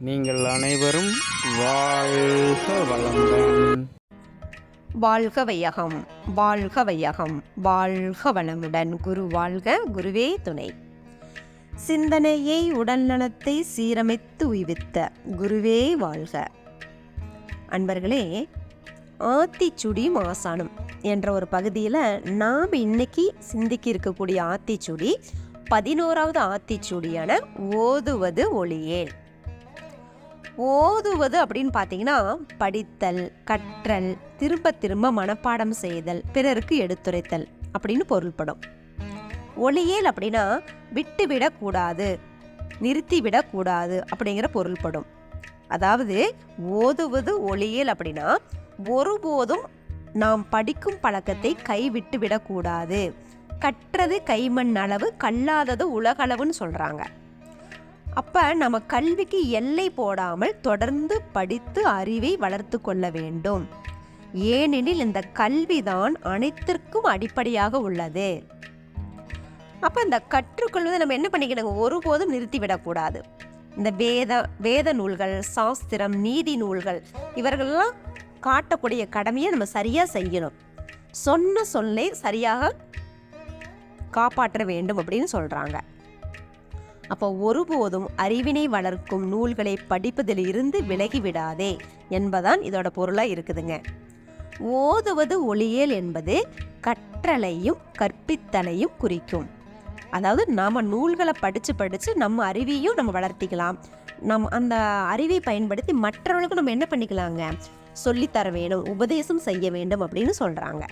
நீங்கள் அனைவரும் வாழ்க வளமுடன். வாழ்க வையகம் வாழ்க வையகம் வாழ்க வளமுடன். குரு வாழ்க குருவே துணை. சிந்தனையை உடல்நலத்தை சீரமைத்து உய்வித்த குருவே வாழ்க. அன்பர்களே ஆத்திச்சுடி மாசானம் என்ற ஒரு பகுதியில் நாம் இன்னைக்கு சிந்திக்க இருக்கக்கூடிய ஆத்திச்சுடி பதினோராவது ஆத்திச்சுடியான ஓதுவது ஒளியேன் ஓதுவது அப்படின்னு பார்த்தீங்கன்னா படித்தல் கற்றல் திரும்ப திரும்ப மனப்பாடம் செய்தல் பிறருக்கு எடுத்துரைத்தல் அப்படின்னு பொருள்படும். ஒளியேல் அப்படின்னா விட்டுவிடக்கூடாது நிறுத்திவிடக்கூடாது அப்படிங்கிற பொருள்படும். அதாவது ஓதுவது ஒளியேல் அப்படின்னா ஒருபோதும் நாம் படிக்கும் பழக்கத்தை கைவிட்டு விடக்கூடாது கற்றது கைமண் அளவு கல்லாதது உலகளவுன்னு சொல்கிறாங்க அப்போ நம்ம கல்விக்கு எல்லை போடாமல் தொடர்ந்து படித்து அறிவை வளர்த்து கொள்ள வேண்டும். ஏனெனில் இந்த கல்விதான் அனைத்திற்கும் அடிப்படையாக உள்ளது. அப்போ இந்த கற்றுக்கொள்வதை நம்ம என்ன பண்ணிக்கணும் ஒருபோதும் நிறுத்திவிடக்கூடாது. இந்த வேத வேத நூல்கள் சாஸ்திரம் நீதி நூல்கள் இவர்கள்லாம் காட்டக்கூடிய கடமையை நம்ம சரியாக செய்யணும். சொன்ன சொல்லை சரியாக காப்பாற்ற வேண்டும் அப்படின்னு சொல்கிறாங்க அப்போ ஒருபோதும் அறிவினை வளர்க்கும் நூல்களை படிப்பதில் இருந்து விலகிவிடாதே என்பதான் இதோட பொருளாக இருக்குதுங்க. ஓதுவது ஒளியல் என்பது கற்றலையும் கற்பித்தலையும் குறிக்கும். அதாவது நாம் நூல்களை படித்து படித்து நம்ம அறிவையும் நம்ம வளர்த்திக்கலாம். நம் அந்த அறிவை பயன்படுத்தி மற்றவர்களுக்கும் நம்ம என்ன பண்ணிக்கலாங்க? சொல்லித்தர வேணும் உபதேசம் செய்ய வேண்டும் அப்படின்னு சொல்கிறாங்க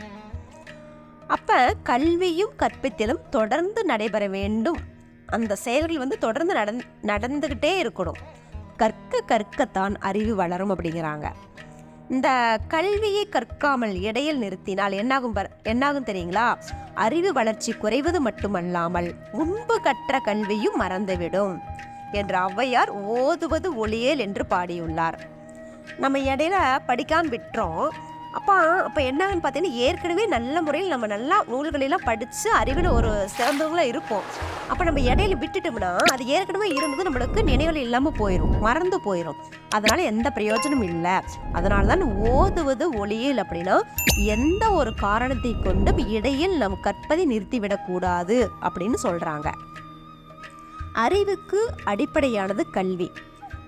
அப்போ கல்வியும் கற்பித்தலும் தொடர்ந்து நடைபெற வேண்டும் அந்த செயல்கள் வந்து தொடர்ந்து நடந் நடந்துக்கிட்டே இருக்கணும். கற்க கற்கத்தான் அறிவு வளரும் அப்படிங்கிறாங்க. இந்த கல்வியை கற்காமல் இடையில் நிறுத்தினால் என்னாகும் பர்- என்னாகும் தெரியுங்களா? அறிவு வளர்ச்சி குறைவது மட்டுமல்லாமல் முன்பு கற்ற கல்வியும் மறந்துவிடும் என்று ஔவையார் ஓதுவது ஒளியேல் என்று பாடியுள்ளார். நம்ம இடையில படிக்காமல் விட்டுறோம். அப்போ அப்போ என்னன்னு பார்த்தீங்கன்னா ஏற்கனவே நல்ல முறையில் நம்ம நல்லா நூல்களெல்லாம் படித்து அறிவில் ஒரு சிறந்தவங்களாக இருப்போம். அப்போ நம்ம இடையில விட்டுட்டோம்னா அது ஏற்கனவே இருந்தது நம்மளுக்கு நினைவில் இல்லாமல் போயிடும் மறந்து போயிடும் அதனால் எந்த பிரயோஜனம் இல்லை. அதனால தான் ஓதுவது ஒளியில் அப்படின்னா எந்த ஒரு காரணத்தை கொண்டும் இடையில் நம் கற்பதை நிறுத்திவிடக்கூடாது அப்படின்னு சொல்கிறாங்க அறிவுக்கு அடிப்படையானது கல்வி.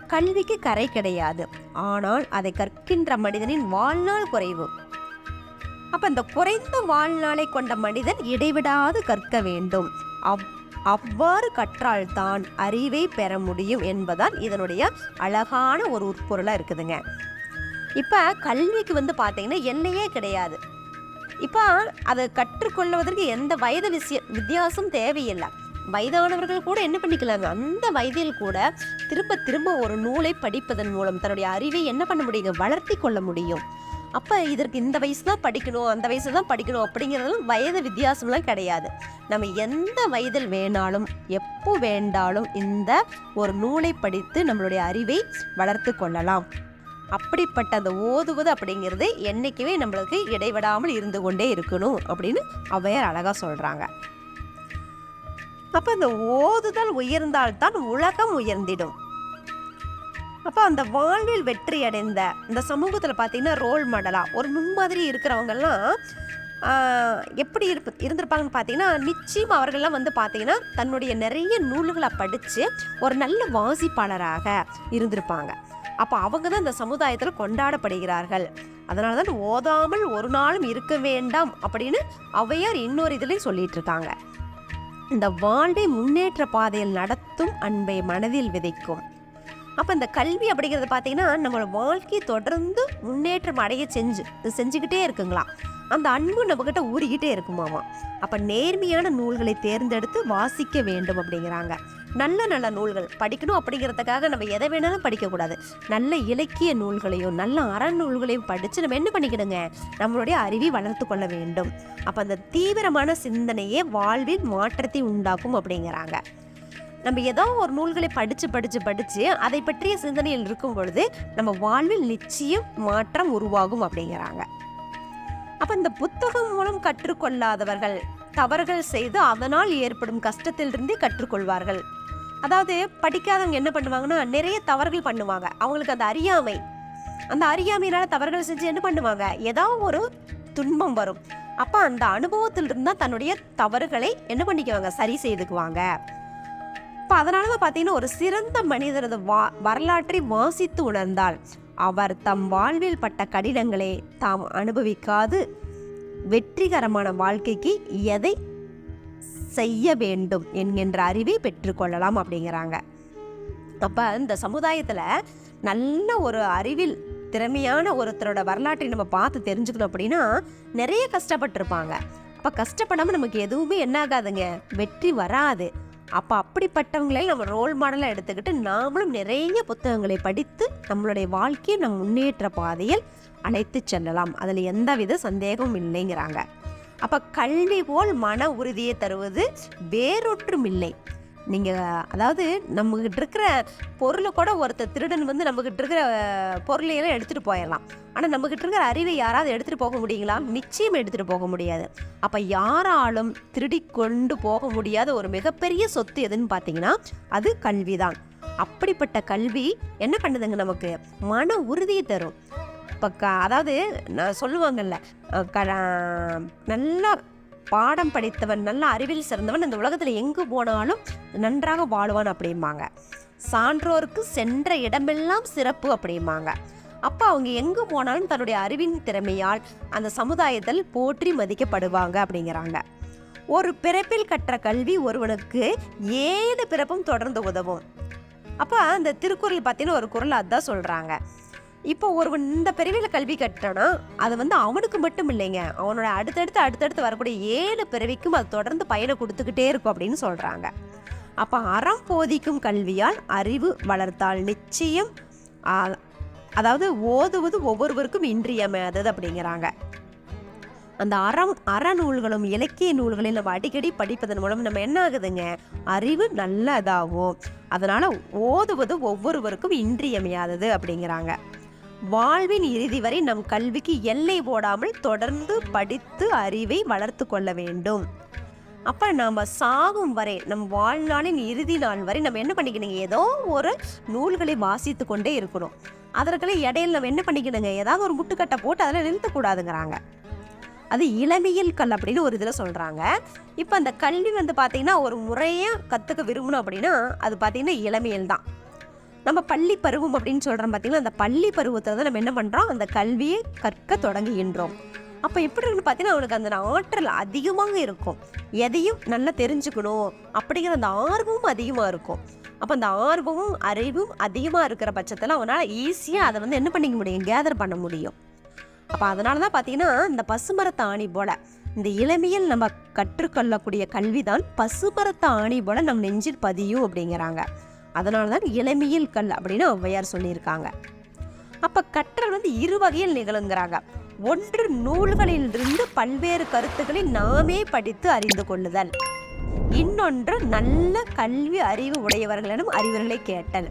கல்விக்கு கரை கிடையாது. ஆனால் அதை கற்கின்ற மனிதனின் வாழ்நாள் குறைவு. அப்ப இந்த குறைந்த வாழ்நாளை கொண்ட மனிதன் இடைவிடாது கற்க வேண்டும். அவ் அவ்வாறு கற்றால்தான் அறிவை பெற முடியும் என்பதால் இதனுடைய அழகான ஒரு உட்பொருளாக இருக்குதுங்க. இப்போ கல்விக்கு வந்து பார்த்தீங்கன்னா எல்லையே கிடையாது. இப்போ அதை கற்றுக்கொள்வதற்கு எந்த வயது விஷய வித்தியாசம் தேவையில்லை. வயதானவர்கள் கூட என்ன பண்ணிக்கலாங்க? அந்த வயதில் கூட திரும்ப திரும்ப ஒரு நூலை படிப்பதன் மூலம் தன்னுடைய அறிவை என்ன பண்ண முடியுங்க? வளர்த்தி கொள்ள முடியும். அப்போ இதற்கு இந்த வயசு தான் படிக்கணும் அந்த வயசு தான் படிக்கணும் அப்படிங்கிறதுலாம் வயது வித்தியாசம்லாம் கிடையாது. நம்ம எந்த வயதில் வேணாலும் எப்போ வேண்டாலும் இந்த ஒரு நூலை படித்து நம்மளுடைய அறிவை வளர்த்து கொள்ளலாம். அப்படிப்பட்ட அந்த ஓதுவது அப்படிங்கிறது என்றைக்குமே நம்மளுக்கு இடைவிடாமல் இருந்து கொண்டே இருக்கணும் அப்படின்னு அவையர் அழகாக சொல்கிறாங்க அப்போ இந்த ஓதுதல் உயர்ந்தால்தான் உலகம் உயர்ந்திடும். அப்போ அந்த வாழ்வில் வெற்றி அடைந்த இந்த சமூகத்தில் பார்த்தீங்கன்னா ரோல் மாடலாக ஒரு முன்மாதிரி இருக்கிறவங்கெல்லாம் எப்படி இருப்பு இருந்திருப்பாங்கன்னு பார்த்தீங்கன்னா நிச்சயம் அவர்கள்லாம் வந்து பார்த்தீங்கன்னா தன்னுடைய நிறைய நூல்களை படித்து ஒரு நல்ல வாசிப்பாளராக இருந்திருப்பாங்க. அப்போ அவங்க தான் இந்த சமுதாயத்தில் கொண்டாடப்படுகிறார்கள். அதனால தான் ஓதாமல் ஒரு நாளும் இருக்க வேண்டாம் அப்படின்னு அவையார் இன்னொரு இதுலேயும் சொல்லிட்டு இருக்காங்க. இந்த வாழ்வை முன்னேற்ற பாதையில் நடத்தும் அன்பை மனதில் விதைக்கும். அப்போ இந்த கல்வி அப்படிங்கிறது பார்த்தீங்கன்னா நம்மளோட வாழ்க்கையை தொடர்ந்து முன்னேற்றம் அடைய செஞ்சு இது செஞ்சுக்கிட்டே இருக்குங்களா? அந்த அன்பு நம்மக்கிட்ட ஊறிக்கிட்டே இருக்குமாமா? அப்போ நேர்மையான நூல்களை தேர்ந்தெடுத்து வாசிக்க வேண்டும் அப்படிங்கிறாங்க. நல்ல நல்ல நூல்கள் படிக்கணும் அப்படிங்கிறதுக்காக நம்ம எதை வேணாலும் படிக்கக்கூடாது. நல்ல இலக்கிய நூல்களையும் நல்ல அறநூல்களையும் படித்து நம்ம என்ன பண்ணிக்கணுங்க? நம்மளுடைய அறிவை வளர்த்து கொள்ள வேண்டும். அப்போ அந்த தீவிரமான சிந்தனையே வாழ்வில் மாற்றத்தை உண்டாக்கும் அப்படிங்கிறாங்க. நம்ம ஏதோ ஒரு நூல்களை படித்து படித்து படித்து அதை பற்றிய சிந்தனையில் இருக்கும் பொழுது நம்ம வாழ்வில் நிச்சயம் மாற்றம் உருவாகும் அப்படிங்கிறாங்க. அப்போ இந்த புத்தகம் மூலம் கற்றுக்கொள்ளாதவர்கள் தவறுகள் செய்து அதனால் ஏற்படும் கஷ்டத்திலிருந்தே கற்றுக்கொள்வார்கள். அதாவது படிக்காதவங்க என்ன பண்ணுவாங்கன்னா நிறைய தவறுகள் பண்ணுவாங்க. அவங்களுக்கு அந்த அறியாமை. அந்த அறியாமையினால தவறுகள் செஞ்சு என்ன பண்ணுவாங்க? ஏதாவது ஒரு துன்பம் வரும். அப்போ அந்த அனுபவத்தில் இருந்தால் தன்னுடைய தவறுகளை என்ன பண்ணிக்குவாங்க? சரி செய்துக்குவாங்க. இப்போ அதனால தான் பார்த்தீங்கன்னா ஒரு சிறந்த மனிதரது வா வரலாற்றை வாசித்து உணர்ந்தால் அவர் தம் வாழ்வில் பட்ட கடினங்களை தாம் அனுபவிக்காது. வெற்றிகரமான வாழ்க்கைக்கு எதை செய்ய வேண்டும் என்கின்ற அறிவை பெற்றுக்கொள்ளலாம் அப்படிங்கிறாங்க. அப்போ இந்த சமுதாயத்தில் நல்ல ஒரு அறிவில் திறமையான ஒருத்தரோட வரலாற்றை நம்ம பார்த்து தெரிஞ்சுக்கணும் அப்படின்னா நிறைய கஷ்டப்பட்டிருப்பாங்க. அப்போ கஷ்டப்படாமல் நமக்கு எதுவுமே என்ன ஆகாதுங்க? வெற்றி வராது. அப்போ அப்படிப்பட்டவங்களே நம்ம ரோல் மாடலாக எடுத்துக்கிட்டு நாமளும் நிறைய புத்தகங்களை படித்து நம்மளுடைய வாழ்க்கையை நம் முன்னேற்ற பாதையில் அழைத்து செல்லலாம். அதில் எந்தவித சந்தேகமும் இல்லைங்கிறாங்க. அப்போ கல்வி போல் மன உறுதியை தருவது வேறொன்றும் இல்லை நீங்கள் அதாவது நம்மக்கிட்ட இருக்கிற பொருளை கூட ஒருத்தர் திருடன் வந்து நம்மக்கிட்ட இருக்கிற பொருளையெல்லாம் எடுத்துகிட்டு போயிடலாம் ஆனால் நம்மக்கிட்ட இருக்கிற அறிவை யாராவது எடுத்துகிட்டு போக முடியுங்களா? நிச்சயம் எடுத்துகிட்டு போக முடியாது. அப்போ யாராலும் திருடி கொண்டு போக முடியாத ஒரு மிகப்பெரிய சொத்து எதுன்னு பார்த்தீங்கன்னா அது கல்வி தான் அப்படிப்பட்ட கல்வி என்ன பண்ணுதுங்க நமக்கு? மன உறுதியை தரும். இப்போ க அதாவது நான் சொல்லுவாங்கல்ல க நல்லா பாடம் படித்தவன் நல்ல அறிவில் சிறந்தவன் இந்த உலகத்தில் எங்கு போனாலும் நன்றாக வாழ்வான் அப்படிம்பாங்க. சான்றோருக்கு சென்ற இடமெல்லாம் சிறப்பு அப்படிம்பாங்க. அப்போ அவங்க எங்கு போனாலும் தன்னுடைய அறிவின் திறமையால் அந்த சமுதாயத்தில் போற்றி மதிக்கப்படுவாங்க அப்படிங்கிறாங்க. ஒரு பிறப்பில் கற்ற கல்வி ஒருவனுக்கு ஏழு பிறப்பும் தொடர்ந்து உதவும். அப்போ அந்த திருக்குறள் பார்த்தீங்கன்னா ஒரு குறள் அதான் சொல்கிறாங்க இப்போ ஒருவன் இந்த பிறவியில் கல்வி கட்டானா அது வந்து அவனுக்கு மட்டும் இல்லைங்க. அவனோட அடுத்தடுத்து அடுத்தடுத்து வரக்கூடிய ஏழு பிறவிக்கும் அது தொடர்ந்து பயனை கொடுத்துக்கிட்டே இருக்கும் அப்படின்னு சொல்கிறாங்க அப்போ அறம் போதிக்கும் கல்வியால் அறிவு வளர்த்தால் நிச்சயம் அதாவது ஓதுவது ஒவ்வொருவருக்கும் இன்றியமையாதது அப்படிங்கிறாங்க. அந்த அறம் அறநூல்களும் இலக்கிய நூல்களையும் நம்ம அடிக்கடி படிப்பதன் மூலம் நம்ம என்ன ஆகுதுங்க? அறிவு நல்லதாகும். அதனால் ஓதுவது ஒவ்வொருவருக்கும் இன்றியமையாதது அப்படிங்கிறாங்க. வாழ்வின் இறுதி வரை நம் கல்விக்கு எல்லை போடாமல் தொடர்ந்து படித்து அறிவை வளர்த்து கொள்ள வேண்டும். அப்போ நாம் சாகும் வரை நம் வாழ்நாளின் இறுதி நாள் வரை நம்ம என்ன பண்ணிக்கணுங்க? ஏதோ ஒரு நூல்களை வாசித்து கொண்டே இருக்கணும். அதற்கெல்லாம் இடையில நம்ம என்ன பண்ணிக்கணுங்க? ஏதாவது ஒரு முட்டுக்கட்டை போட்டு அதில் நிறுத்தக்கூடாதுங்கிறாங்க அது இளமையில் கல் அப்படின்னு ஒரு இதில் சொல்கிறாங்க இப்போ அந்த கல்வி வந்து பார்த்திங்கன்னா ஒரு முறையாக கற்றுக்க விரும்பணும் அப்படின்னா அது பார்த்தீங்கன்னா இளமையில் தான். நம்ம பள்ளி பருவம் அப்படின்னு சொல்கிறோம் பார்த்தீங்கன்னா அந்த பள்ளி பருவத்தில் தான் நம்ம என்ன பண்ணுறோம் அந்த கல்வியை கற்க தொடங்குகின்றோம். அப்போ எப்படி இருக்குன்னு பார்த்தீங்கன்னா அவனுக்கு அந்த ஆற்றல் அதிகமாக இருக்கும். எதையும் நல்லா தெரிஞ்சுக்கணும் அப்படிங்கிற அந்த ஆர்வமும் அதிகமாக இருக்கும். அப்போ அந்த ஆர்வமும் அறிவும் அதிகமாக இருக்கிற பட்சத்தில் அவனால் ஈஸியாக அதை வந்து என்ன பண்ணிக்க முடியும்? கேதர் பண்ண முடியும். அப்போ அதனால தான் பார்த்தீங்கன்னா இந்த பசுமரத்து ஆணி போல் இந்த இளமையில் நம்ம கற்றுக்கொள்ளக்கூடிய கல்வி தான் பசுமரத்து ஆணி போல் நம் நெஞ்சில் பதியும் அப்படிங்கிறாங்க. அதனால தான் இளமையில் கல் அப்படின்னு ஔவையார் சொல்லியிருக்காங்க. அப்போ கற்றல் வந்து இரு வகையில் நிகழுங்கிறாங்க. ஒன்று நூல்களிலிருந்து பல்வேறு கருத்துக்களை நாமே படித்து அறிந்து கொள்ளுதல். இன்னொன்று நல்ல கல்வி அறிவு உடையவர்களிடம் அறிவுரைகளை கேட்டல்.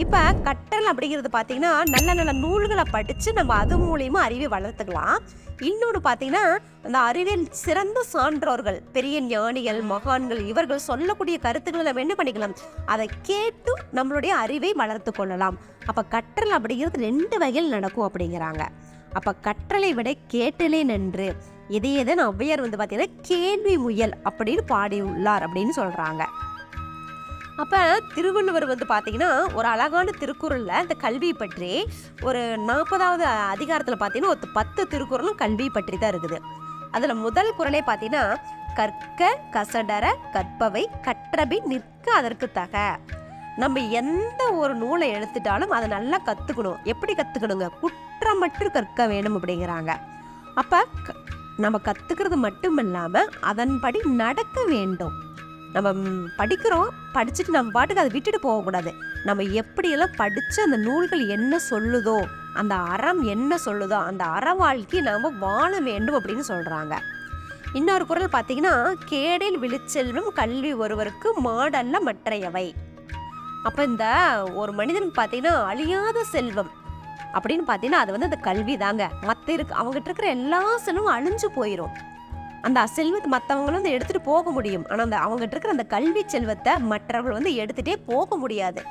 இப்போ கற்றல் அப்படிங்கிறது பார்த்தீங்கன்னா நல்ல நல்ல நூல்களை படித்து நம்ம அது மூலியமா அறிவை வளர்த்துக்கலாம். இன்னொன்று பார்த்தீங்கன்னா அந்த அறிவில் சிறந்த சான்றோர்கள் பெரிய ஞானிகள் மகான்கள் இவர்கள் சொல்லக்கூடிய கருத்துக்களை நம்ம என்ன பண்ணிக்கலாம்? அதை கேட்டு நம்மளுடைய அறிவை வளர்த்து கொள்ளலாம். அப்போ கற்றல் அப்படிங்கிறது ரெண்டு வகையில் நடக்கும் அப்படிங்கிறாங்க. அப்போ கற்றலை விட கேட்டலே நன்று. இதே தான் ஔவையார் வந்து பார்த்தீங்கன்னா கேள்வி முயல் அப்படின்னு பாடியுள்ளார் அப்படின்னு சொல்கிறாங்க அப்போ திருவள்ளுவர் வந்து பார்த்தீங்கன்னா ஒரு அழகான திருக்குறளில் இந்த கல்வியை பற்றி ஒரு நாற்பதாவது அதிகாரத்தில் பார்த்தீங்கன்னா ஒரு பத்து திருக்குறளும் கல்வி பற்றி தான் இருக்குது. அதில் முதல் குறளே பார்த்தீங்கன்னா கற்க கசடர கற்பவை கற்றபை நிற்க அதற்கு தக. நம்ம எந்த ஒரு நூலை எடுத்துட்டாலும் அதை நல்லா கற்றுக்கணும் எப்படி கற்றுக்கணுங்க குற்றமற்று கற்க வேணும் அப்படிங்கிறாங்க. அப்போ நம்ம கற்றுக்கிறது மட்டும் இல்லாமல் அதன்படி நடக்க வேண்டும். நம்ம படிக்கிறோம் படிச்சுட்டு நம்ம பாட்டுக்கு அதை விட்டுட்டு போகக்கூடாது. நம்ம எப்படியெல்லாம் படித்து அந்த நூல்கள் என்ன சொல்லுதோ அந்த அறம் என்ன சொல்லுதோ அந்த அற வாழ்க்கையை நாம் வாழ வேண்டும் அப்படின்னு சொல்கிறாங்க இன்னொரு குரல் பார்த்தீங்கன்னா கேடில் விழிச்செல்வம் கல்வி ஒருவருக்கு மாடல்ல மற்றையவை. அப்போ இந்த ஒரு மனிதனுக்கு பார்த்தீங்கன்னா அழியாத செல்வம் அப்படின்னு பார்த்தீங்கன்னா அது வந்து அந்த கல்வி தாங்க மற்ற இருக்கு அவங்ககிட்ட இருக்கிற எல்லா செல்வமும் அழிஞ்சு போயிடும் அந்த செல்வத்தை மற்றவங்களும் வந்து எடுத்துகிட்டு போக முடியும். ஆனால் அந்த அவங்ககிட்ட இருக்கிற அந்த கல்வி செல்வத்தை மற்றவர்கள் வந்து எடுத்துகிட்டே போக முடியாது.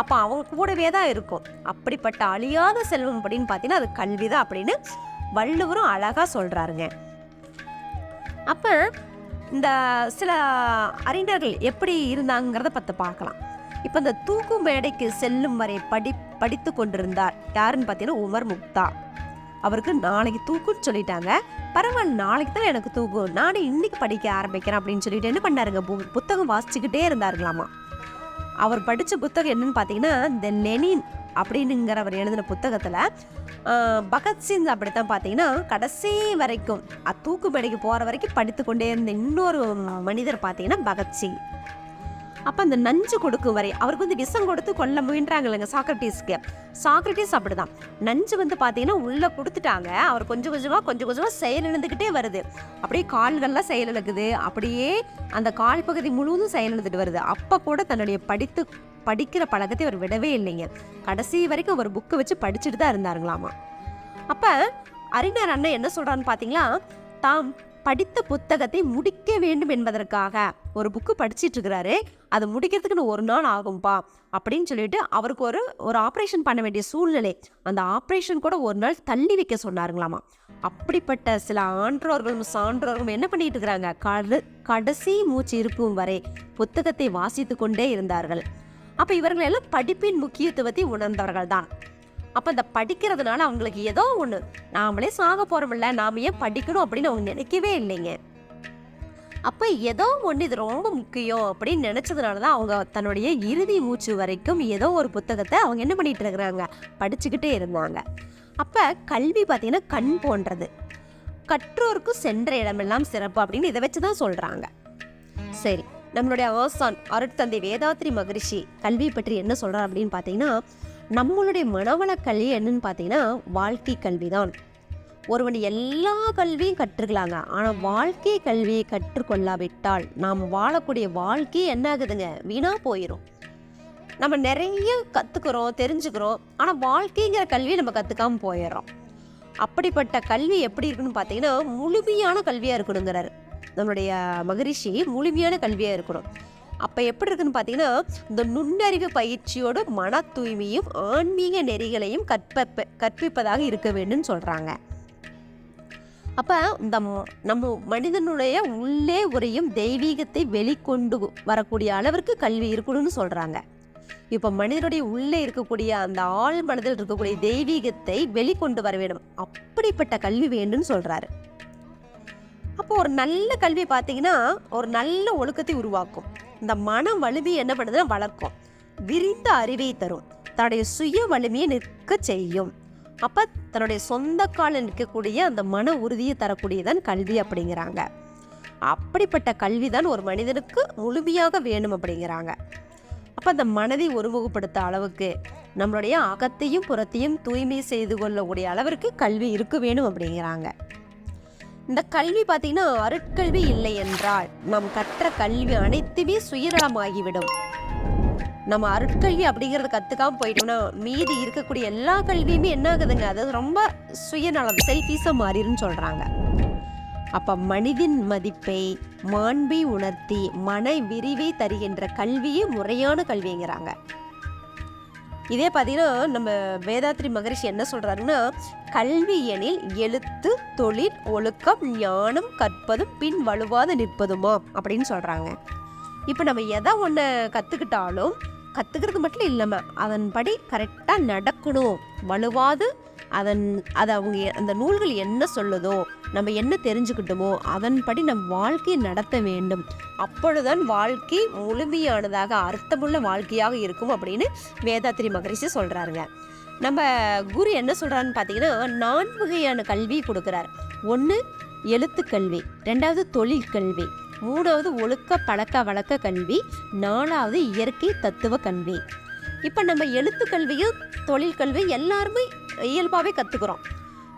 அப்போ அவங்க கூடவே தான் இருக்கும். அப்படிப்பட்ட அழியாத செல்வம் அப்படின்னு பார்த்தீங்கன்னா அது கல்வி தான் அப்படின்னு வள்ளுவரும் அழகாக சொல்கிறாருங்க அப்போ இந்த சில அறிஞர்கள் எப்படி இருந்தாங்கிறத பற்றி பார்க்கலாம். இப்போ இந்த தூக்கு மேடைக்கு செல்லும் வரை படி படித்து கொண்டிருந்தார் யாருன்னு பார்த்தீங்கன்னா உமர் முக்தா. அவருக்கு நாளைக்கு தூக்குன்னு சொல்லிட்டாங்க. பரவாயில்ல நாளைக்கு தான் எனக்கு தூக்கும் நானே இன்னைக்கு படிக்க ஆரம்பிக்கிறேன் அப்படின்னு சொல்லிட்டு என்ன பண்ணாருங்க? பு- புத்தகம் வாசிச்சுக்கிட்டே இருந்தாருங்களாமா. அவர் படித்த புத்தகம் என்னன்னு பார்த்தீங்கன்னா இந்த லெனின் அப்படின்னுங்கிறவர் எழுதின புத்தகத்தில் பகத்சிங் அப்படித்தான் பார்த்தீங்கன்னா கடைசி வரைக்கும் அ- போகிற வரைக்கும் படித்து கொண்டே இருந்த இன்னொரு மனிதர் பார்த்தீங்கன்னா பகத்சிங் அப்போ அந்த நஞ்சு கொடுக்கும் வரை அவருக்கு வந்து விஷம் கொடுத்து கொல்ல முயன்றாங்க இல்லைங்க சாக்ரட்டிஸ்க்கு சாக்ரட்டிஸ் அப்படிதான். நஞ்சு வந்து பார்த்தீங்கன்னா உள்ளே கொடுத்துட்டாங்க. அவர் கொஞ்சம் கொஞ்சமாக கொஞ்சம் கொஞ்சமாக செயலிழந்துக்கிட்டே வருது. அப்படியே கால்கள்லாம் செயலிழக்குது அப்படியே அந்த கால் பகுதி முழுவதும் செயலிழந்துட்டு வருது. அப்போ கூட தன்னுடைய படித்து படிக்கிற பழக்கத்தை அவர் விடவே இல்லைங்க. கடைசி வரைக்கும் அவர் புக்கை வச்சு படிச்சுட்டு தான் இருந்தாருங்களாமா. அப்போ அறிஞர் அண்ணன் என்ன சொல்கிறான்னு பார்த்தீங்களா தாம் படித்த புத்தகத்தை முடிக்க வேண்டும் என்பதற்காக. ஒரு புக்கு படிச்சிட்டு இருக்கிறாரு அதை முடிக்கிறதுக்குன்னு ஒரு நாள் ஆகும்பா. அப்படின்னு சொல்லிட்டு அவருக்கு ஒரு ஒரு ஆப்ரேஷன் பண்ண வேண்டிய சூழ்நிலை. அந்த ஆப்ரேஷன் கூட ஒரு நாள் தள்ளி வைக்க சொன்னாருங்களாமா. அப்படிப்பட்ட சில ஆன்றோர்களும் சான்றோர்களும் என்ன பண்ணிட்டு இருக்கிறாங்க கடு கடைசி மூச்சு இருக்கும் வரை புத்தகத்தை வாசித்து கொண்டே இருந்தார்கள். அப்ப இவர்கள் எல்லாம் படிப்பின் முக்கியத்துவத்தை உணர்ந்தவர்கள் தான் அப்போ இந்த படிக்கிறதுனால அவங்களுக்கு ஏதோ ஒன்று நாமளே சாக போகிறோம்ல நாம ஏன் படிக்கணும் அப்படின்னு அவங்க நினைக்கவே இல்லைங்க. அப்போ ஏதோ ஒன்று இது ரொம்ப முக்கியம் அப்படின்னு நினச்சதுனால தான் அவங்க தன்னுடைய இறுதி மூச்சு வரைக்கும் ஏதோ ஒரு புத்தகத்தை அவங்க என்ன பண்ணிட்டு இருக்கிறாங்க? படிச்சுக்கிட்டே இருந்தாங்க. அப்போ கல்வி பார்த்தீங்கன்னா கண் போன்றது. கற்றோருக்கு சென்ற இடமெல்லாம் சிறப்பு அப்படின்னு இதை வச்சு தான் சொல்கிறாங்க சரி நம்மளுடைய ஆசான் அருட்தந்தை வேதாத்ரி மகரிஷி கல்வி பற்றி என்ன சொல்கிறார் அப்படின்னு பார்த்தீங்கன்னா நம்மளுடைய மனவள கல்வி என்னன்னு பார்த்தீங்கன்னா வாழ்க்கை கல்வி தான் ஒருவன் எல்லா கல்வியும் கற்றுக்கலாங்க. ஆனால் வாழ்க்கை கல்வியை கற்றுக்கொள்ளாவிட்டால் நாம் வாழக்கூடிய வாழ்க்கை என்ன ஆகுதுங்க? வீணாக போயிடும் நம்ம நிறைய கற்றுக்குறோம் தெரிஞ்சுக்கிறோம். ஆனால் வாழ்க்கைங்கிற கல்வியை நம்ம கற்றுக்காம போயிடுறோம். அப்படிப்பட்ட கல்வி எப்படி இருக்குன்னு பார்த்தீங்கன்னா முழுமையான கல்வியாக இருக்கணுங்கிறார். நம்மளுடைய மகரிஷி முழுமையான கல்வியாக இருக்கணும். அப்போ எப்படி இருக்குன்னு பார்த்தீங்கன்னா இந்த நுண்ணறிவு பயிற்சியோடு மன தூய்மையும் ஆன்மீக நெறிகளையும் கற்ப கற்பிப்பதாக இருக்க வேண்டும்னு சொல்கிறாங்க அப்போ இந்த நம்ம மனிதனுடைய உள்ளே உரையும் தெய்வீகத்தை வெளிக்கொண்டு வரக்கூடிய அளவிற்கு கல்வி இருக்கணும்னு சொல்கிறாங்க இப்போ மனிதனுடைய உள்ளே இருக்கக்கூடிய அந்த ஆழ் மனதில் இருக்கக்கூடிய தெய்வீகத்தை வெளிக்கொண்டு வர வேண்டும். அப்படிப்பட்ட கல்வி வேண்டும்னு சொல்கிறாரு அப்போ ஒரு நல்ல கல்வி பார்த்தீங்கன்னா ஒரு நல்ல ஒழுக்கத்தை உருவாக்கும். இந்த மன வலிமையை என்ன பண்ணுதுன்னா வளர்க்கும். விரிந்த அறிவை தரும். தன்னுடைய சுய வலிமையை நிற்க செய்யும். அப்போ தன்னுடைய சொந்த காலில் நிற்கக்கூடிய அந்த மன உறுதியை தரக்கூடியதான் கல்வி அப்படிங்கிறாங்க. அப்படிப்பட்ட கல்வி தான் ஒரு மனிதனுக்கு முழுமையாக வேணும் அப்படிங்கிறாங்க. அப்போ அந்த மனதை ஒருமுகப்படுத்த அளவுக்கு நம்மளுடைய அகத்தையும் புறத்தையும் தூய்மை செய்து கொள்ளக்கூடிய அளவிற்கு கல்வி இருக்க வேணும் அப்படிங்கிறாங்க. இந்த கல்வி பார்த்தீங்கன்னா அருட்கல்வி இல்லை என்றால் நாம் கற்ற கல்வி அனைத்துமே சுயநலமாகிவிடும். நம்ம அருட்கல்வி அப்படிங்கறத கத்துக்காம போயிட்டோம்னா மீதி இருக்கக்கூடிய எல்லா கல்வியுமே என்ன ஆகுதுங்க அது ரொம்ப சுயநலம் செல்ஃபீஸா மாறிடுன்னு சொல்றாங்க. அப்ப மனிதன் மதிப்பை மாண்பை உணர்த்தி மன விரிவை தருகின்ற கல்வியே முறையான கல்விங்கிறாங்க. இதே பார்த்தீங்கன்னா நம்ம வேதாத்ரி மகரிஷி என்ன சொல்கிறாருன்னா கல்வி எனில் எழுத்து தொழில் ஒழுக்கம் ஞானம் கற்பதும் பின் வலுவாது நிற்பதுமா? அப்படின்னு சொல்கிறாங்க இப்போ நம்ம எதை ஒன்று கற்றுக்கிட்டாலும் கற்றுக்கிறது மட்டும் இல்லாமல் அதன்படி கரெக்டாக நடக்கணும். வலுவாது அதன் அதை அவங்க அந்த நூல்கள் என்ன சொல்லுதோ நம்ம என்ன தெரிஞ்சுக்கிட்டோமோ அதன்படி நம் வாழ்க்கையை நடத்த வேண்டும். அப்பொழுதுதான் வாழ்க்கை முழுமையானதாக அர்த்தமுள்ள வாழ்க்கையாக இருக்கும் அப்படின்னு வேதாத்திரி மகரிஷி சொல்கிறாருங்க நம்ம குரு என்ன சொல்கிறாருன்னு பார்த்தீங்கன்னா நான்கு வகையான கல்வி கொடுக்குறார். ஒன்று எழுத்துக்கல்வி ரெண்டாவது தொழில் கல்வி. மூணாவது ஒழுக்க பழக்க வழக்க கல்வி. நாலாவது இயற்கை தத்துவ கல்வி. இப்போ நம்ம எழுத்துக்கல்வியும் தொழிற்கல்வி தொழில் கல்வி எல்லாருமே இயல்பாகவே கற்றுக்குறோம்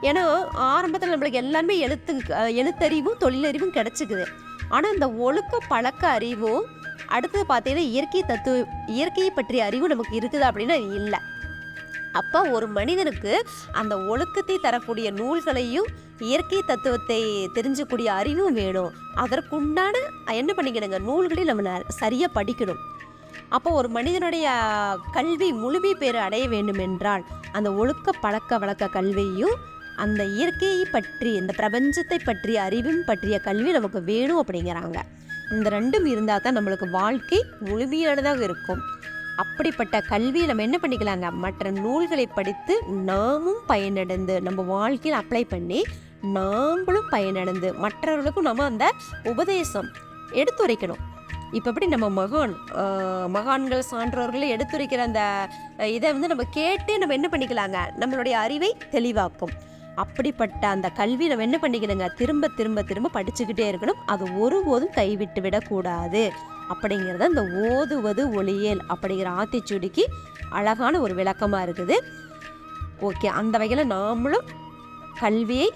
ஏன்னா ஆரம்பத்தில் நம்மளுக்கு எல்லாமே எழுத்து எழுத்தறிவும் தொழிலறிவும் கிடச்சிக்குது. ஆனால் இந்த ஒழுக்க பழக்க அறிவும் அடுத்தது பார்த்தீங்கன்னா இயற்கை தத்துவ இயற்கையை பற்றிய அறிவு நமக்கு இருக்குது அப்படின்னா இல்லை. அப்போ ஒரு மனிதனுக்கு அந்த ஒழுக்கத்தை தரக்கூடிய நூல்களையும் இயற்கை தத்துவத்தை தெரிஞ்சக்கூடிய அறிவும் வேணும். அதற்குண்டான என்ன பண்ணிக்கணுங்க? நூல்களை நம்ம ந- படிக்கணும். அப்போ ஒரு மனிதனுடைய கல்வி முழுமை பெற அடைய வேண்டுமென்றால் அந்த ஒழுக்க பழக்க வழக்க கல்வியும் அந்த இயற்கையை பற்றி இந்த பிரபஞ்சத்தை பற்றிய அறிவும் பற்றிய கல்வி நமக்கு வேணும் அப்படிங்கிறாங்க. இந்த ரெண்டும் இருந்தால் தான் நம்மளுக்கு வாழ்க்கை முழுமையானதாக இருக்கும். அப்படிப்பட்ட கல்வியை நம்ம என்ன பண்ணிக்கலாங்க? மற்ற நூல்களை படித்து நாமும் பயனடைந்து நம்ம வாழ்க்கையில் அப்ளை பண்ணி நாமளும் பயனடைந்து மற்றவர்களுக்கும் நம்ம அந்த உபதேசம் எடுத்துரைக்கணும். இப்போ எப்படி நம்ம மகான் மகான்கள் சான்றோர்களை எடுத்துரைக்கிற அந்த இதை வந்து நம்ம கேட்டு நம்ம என்ன பண்ணிக்கலாங்க? நம்மளுடைய அறிவை தெளிவாக்கும். அப்படிப்பட்ட அந்த கல்வி நம்ம என்ன பண்ணிக்கணுங்க? திரும்ப திரும்ப திரும்ப படிச்சுக்கிட்டே இருக்கணும். அது ஒருபோதும் கைவிட்டு விடக்கூடாது. அப்படிங்கிறது அந்த ஓதுவது ஒளியேல் அப்படிங்கிற ஆத்திச்சூடிக்கு அழகான ஒரு விளக்கமாக இருக்குது. ஓகே அந்த வகையில் நாமளும் கல்வியை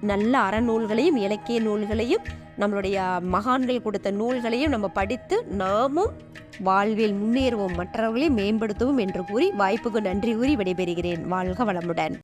நல்ல அறநூல்களையும் இலக்கிய நூல்களையும் நம்மளுடைய மகான்கள் கொடுத்த நூல்களையும் நம்ம படித்து நாமும் வாழ்வில் முன்னேறுவோம் மற்றவர்களை மேம்படுத்துவோம் என்று கூறி வாய்ப்புக்கு நன்றி கூறி விடைபெறுகிறேன். வாழ்க வளமுடன்.